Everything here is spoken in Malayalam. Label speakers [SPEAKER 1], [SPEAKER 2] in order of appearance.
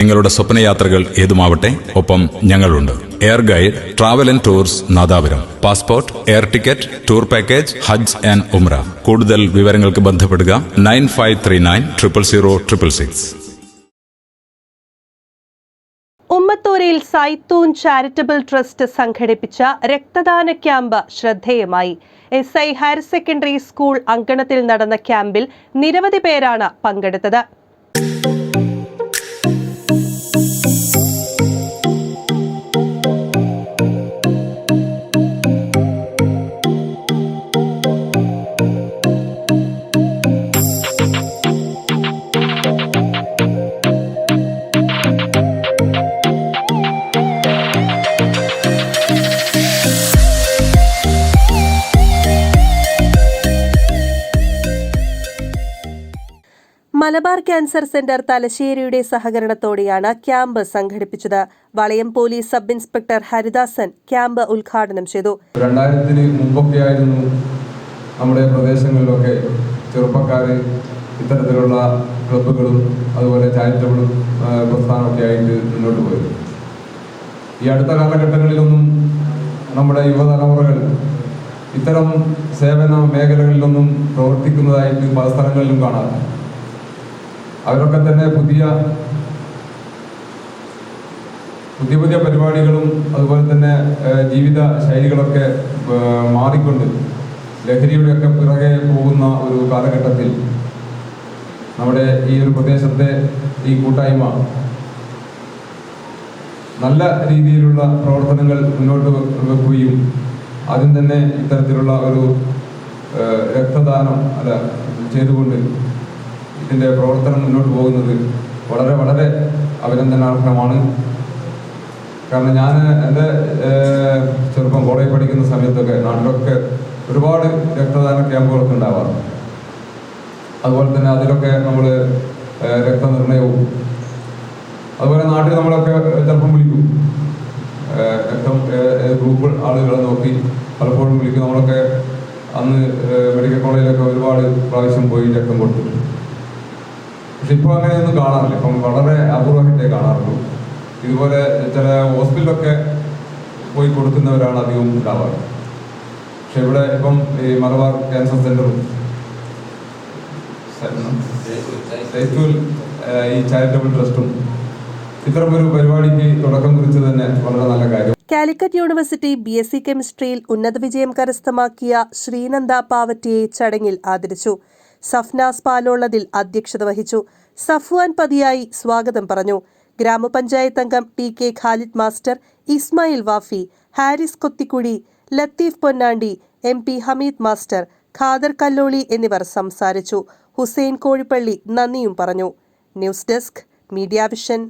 [SPEAKER 1] നിങ്ങളുടെ സ്വപ്നയാത്രകൾ ഏതുമാവട്ടെ ഒപ്പം ഞങ്ങളുണ്ട്. Air guide travel and tours Nadapuram. Passport air ticket tour package Hajj and ഉംറ കൂടുതൽ വിവരങ്ങൾക്ക് ബന്ധപ്പെടുക nine five three nine triple zero triple six.
[SPEAKER 2] ഉമ്മത്തൂരിൽ Zaitoon charitable trust സംഘടിപ്പിച്ച രക്തദാന ക്യാമ്പ് ശ്രദ്ധേയമായി. S I higher secondary school അങ്കണത്തിൽ നടന്ന ക്യാമ്പിൽ നിരവധി പേരാണ് പങ്കെടുത്തത്. മലബാർ ക്യാൻസർ സെന്റർ തലശ്ശേരിയുടെ സഹകരണത്തോടെയാണ് ക്യാമ്പ് സംഘടിപ്പിച്ചത്. Valayam police sub inspector Haridasan camp ഉദ്ഘാടനം ചെയ്തു.
[SPEAKER 3] രണ്ടായിരത്തിന് മുമ്പൊക്കെ ആയിരുന്നു നമ്മുടെ പ്രദേശങ്ങളിലൊക്കെ ചെറുപ്പക്കാർ ഇത്തരത്തിലുള്ള ക്ലബുകളും അതുപോലെ ചാരിറ്റബിളും പ്രസ്ഥാനമൊക്കെ ആയിട്ട് മുന്നോട്ട് പോയത്. ഈ അടുത്ത കാലഘട്ടങ്ങളിലൊന്നും നമ്മുടെ യുവതലമുറകൾ ഇത്തരം സേവന മേഖലകളിലൊന്നും പ്രവർത്തിക്കുന്നതായിട്ട് പല സ്ഥലങ്ങളിലും കാണാറില്ല അവരൊക്കെ തന്നെ പുതിയ പുതിയ പുതിയ പരിപാടികളും അതുപോലെ തന്നെ ജീവിത ശൈലികളൊക്കെ മാറിക്കൊണ്ട് ലഹരിയുടെയൊക്കെ പിറകെ പോകുന്ന ഒരു കാലഘട്ടത്തിൽ നമ്മുടെ ഈ ഒരു പ്രദേശത്തെ ഈ കൂട്ടായ്മ നല്ല രീതിയിലുള്ള പ്രവർത്തനങ്ങൾ മുന്നോട്ട് വെക്കുകയും ആദ്യം തന്നെ ഇത്തരത്തിലുള്ള ഒരു രക്തദാനം അല്ല ചെയ്തുകൊണ്ട് ഇതിന്റെ പ്രവർത്തനം മുന്നോട്ട് പോകുന്നത് വളരെ വളരെ അഭിനന്ദനാർഹമാണ്. കാരണം ഞാൻ എന്റെ ചെറുപ്പം കോളേജ് പഠിക്കുന്ന സമയത്തൊക്കെ നാട്ടിലൊക്കെ ഒരുപാട് രക്തദാന ക്യാമ്പുകളൊക്കെ ഉണ്ടാവാറുണ്ട്. അതുപോലെ തന്നെ അതിലൊക്കെ നമ്മൾ രക്തനിർണയവും അതുപോലെ നാട്ടിൽ നമ്മളൊക്കെ ചിലപ്പം വിളിക്കും. രക്തം ഗ്രൂപ്പ് ആളുകളെ നോക്കി പലപ്പോഴും വിളിക്കും. നമ്മളൊക്കെ അന്ന് മെഡിക്കൽ കോളേജിലൊക്കെ ഒരുപാട് പ്രാവശ്യം പോയി രക്തം കൊടുത്തിട്ടുണ്ട്. ഇപ്പോൾ അങ്ങനെയൊന്നും കാണാറില്ല. ഇപ്പം വളരെ അപൂർവമായിട്ടേ കാണാറുള്ളൂ. ഇതുപോലെ ചില ഹോസ്പിറ്റലൊക്കെ പോയി കൊടുക്കുന്നവരാണ് അധികവും ഉണ്ടാവാറ്. പക്ഷെ ഇവിടെ ഇപ്പം ഈ മലബാർ ക്യാൻസർ സെന്ററും ഈ ചാരിറ്റബിൾ ട്രസ്റ്റും പരിപാടിക്ക് കുറിച്ച് തന്നെ വളരെ നല്ല കാര്യം.
[SPEAKER 2] Calicut university B S C കെമിസ്ട്രിയിൽ ഉന്നത വിജയം കരസ്ഥമാക്കിയ ശ്രീനന്ദ പാവറ്റിയെ ചടങ്ങിൽ ആദരിച്ചു. സഫ്നാസ് പാലോളതിൽ അധ്യക്ഷത വഹിച്ചു. സഫ്വാൻ പതിയായി സ്വാഗതം പറഞ്ഞു. ഗ്രാമപഞ്ചായത്ത് അംഗം T K Khalid master Ismail Wafi Haris Kothikuzhi Latheef Ponnandi M P Hameed master Khader Kalloli എന്നിവർ സംസാരിച്ചു. ഹുസൈൻ കോഴിപ്പള്ളി നന്ദിയും പറഞ്ഞു. News desk media vision.